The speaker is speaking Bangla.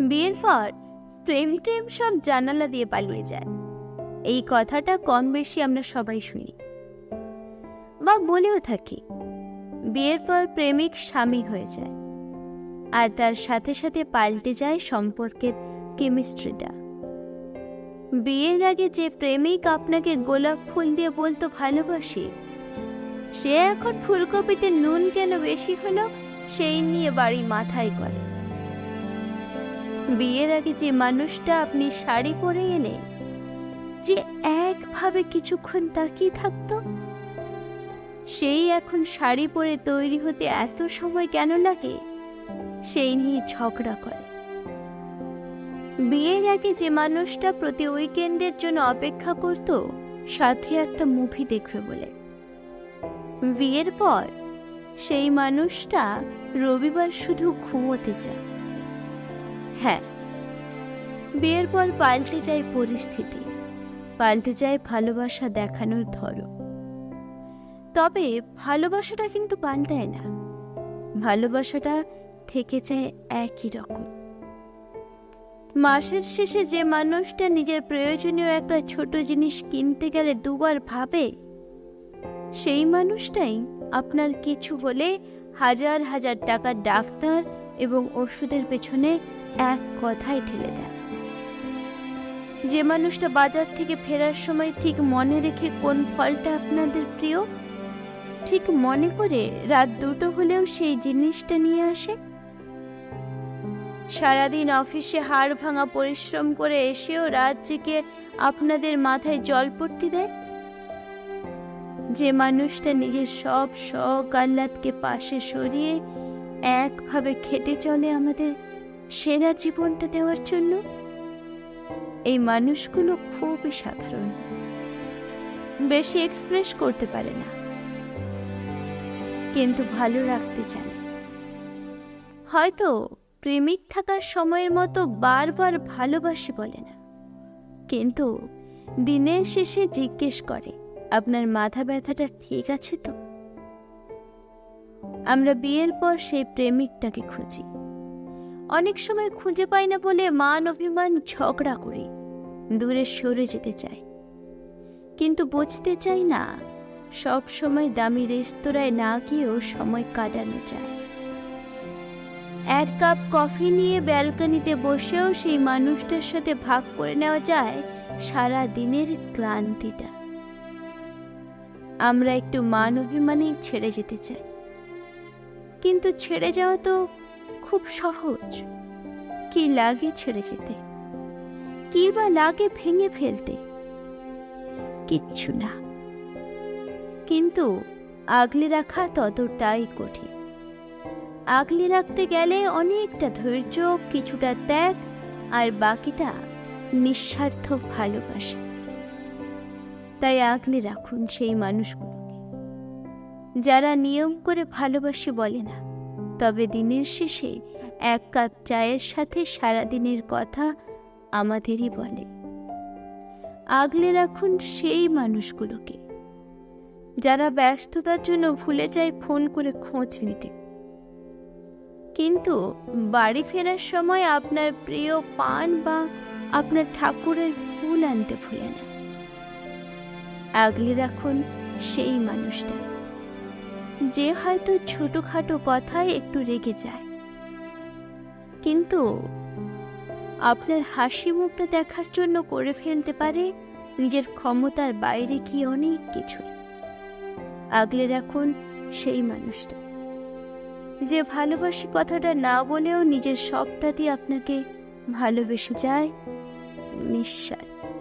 বিয়ের পর প্রেম টেম সব জানালা দিয়ে পালিয়ে যায়। এই কথাটা কম বেশি আমরা সবাই শুনি। বা বলেও থাকি, বিয়ের পর প্রেমিক স্বামী হয়ে যায় আর তার সাথে সাথে পাল্টে যায় সম্পর্কের কেমিস্ট্রিটা। বিয়ের আগে যে প্রেমিক আপনাকে গোলাপ ফুল দিয়ে বলতো ভালোবাসি, সে এখন ফুলকপিতে নুন কেন বেশি হলো সেই নিয়ে বাড়ি মাথায় করে। বিয়ের আগে যে মানুষটা আপনি শাড়ি পরে এলে, যে একভাবে কিছুক্ষণ তাকিয়ে থাকতো? সেই এখন শাড়ি পরে তৈরি হতে এত সময় কেন লাগে? সেই নিয়ে ঝগড়া করে। বিয়ের আগে যে মানুষটা প্রতি উইকেন্ডের জন্য অপেক্ষা করত, সাথে একটা মুভি দেখবে বলে। বিয়ের পর সেই মানুষটা রবিবার শুধু ঘুমোতে চায় হ্যাঁ। বিয়ের পর পাল্টে যায় পরিস্থিতি, পাল্টে যায় ভালোবাসা দেখানোর ধরন। তবে ভালোবাসাটা কিন্তু পাল্টায় না। ভালোবাসাটা থেকে যায় একই রকম। মাসের শেষে যে মানুষটা নিজের প্রয়োজনীয় একটা ছোট জিনিস কিনতে গেলে দুবার ভাবে, সেই মানুষটাই আপনার কিছু হলে হাজার হাজার টাকার ডাক্তার এবং ওষুধের পেছনে এক কথায় ঠেলে দেয়। যে মানুষটা বাজার থেকে ফেরার সময় ঠিক মনে রেখে কোন ফলটা আপনাদের প্রিয়, ঠিক মনে করে রাত দুটো হলেও সেই জিনিসটা নিয়ে আসে? সারাদিন অফিসে হাড় ভাঙা পরিশ্রম করে এসেও রাত জেগে আপনাদের মাথায় জল পড়তে দেয়? যে মানুষটা নিজের সব শখ আহ্লাদকে পাশে সরিয়ে একভাবে খেটে চলে আমাদের সেরা জীবনটা দেওয়ার জন্য? এই মানুষগুলো খুবই সাধারণ। বেশি এক্সপ্রেস করতে পারে না। কিন্তু ভালো রাখতে জানে হয়তো প্রেমিক থাকার সময়ের মতো বারবার ভালোবাসি বলে না। কিন্তু দিনের শেষে জিজ্ঞেস করে, আপনার মাথা ব্যথাটা ঠিক আছে তো? আমরা বিয়ের পর সেই প্রেমিকটাকে খুঁজি। অনেক সময় খুঁজে পাই না বলে মান অভিমান ঝগড়া করি। দূরে সরে যেতে চাই। কিন্তু বুঝতে চাই না, সব সময় দামি রেস্তোরাঁয় না গিয়েও সময় কাটানো যায়। এক কাপ কফি নিয়ে ব্যালকনিতে বসেও সেই মানুষটার সাথে ভাগ করে নেওয়া যায় সারা দিনের ক্লান্তিটা। আমরা একটু মান অভিমানেই ছেড়ে যেতে চাই। কিন্তু ছেড়ে যাওয়া তো খুব সহজ। কি লাগে ছেড়ে যেতে? কি বা লাগে ভেঙে ফেলতে? কিচ্ছু না। কিন্তু আগলে রাখা ততটাই কঠিন। আগলে রাখতে গেলে অনেকটা ধৈর্য, কিছুটা ত্যাগ, আর বাকিটা নিঃস্বার্থ ভালোবাসা। তাই আগলে রাখুন সেই মানুষগুলোকে যারা নিয়ম করে ভালোবাসি বলে না। তবে দিনের শেষে এক কাপ চায়ের সাথে সারাদিনের কথা আমাদেরই বলে। আগলে রাখুন সেই মানুষগুলোকে। যারা ব্যস্ততার জন্য ভুলে যায় ফোন করে খোঁজ নিতে। কিন্তু বাড়ি ফেরার সময় আপনার প্রিয় পান বা আপনার ঠাকুরের ফুল আনতে ভুলে না। আগলে রাখুন সেই মানুষটা যে হয়তো ছোটখাটো কথায় একটু রেগে যায়। কিন্তু আপনার হাসি মুখটা দেখার জন্য করে ফেলতে পারে নিজের ক্ষমতার বাইরে কি অনেক কিছু। আগলে রাখুন সেই মানুষটা। যে ভালোবাসি কথাটা না বলেও নিজের সবটা দিয়ে আপনাকে ভালোবেসে যায় নিঃশ্বাস